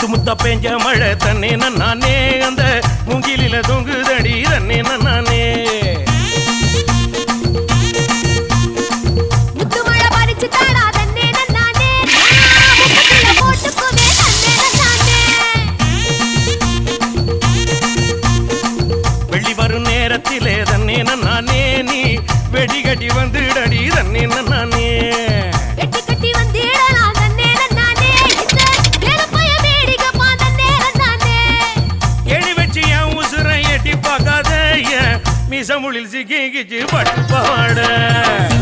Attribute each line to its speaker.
Speaker 1: முத்து முத்தா பெஞ்ச மழை தன்னே நானே அந்த முங்கிலில தொங்குதடி தன்னே நானே நேரத்திலே தன்னே நானே நீ வெடிகட்டி வந்துடடி தன்னே நானே மிசமுளில் சிக்கி கிச்சு பட்டு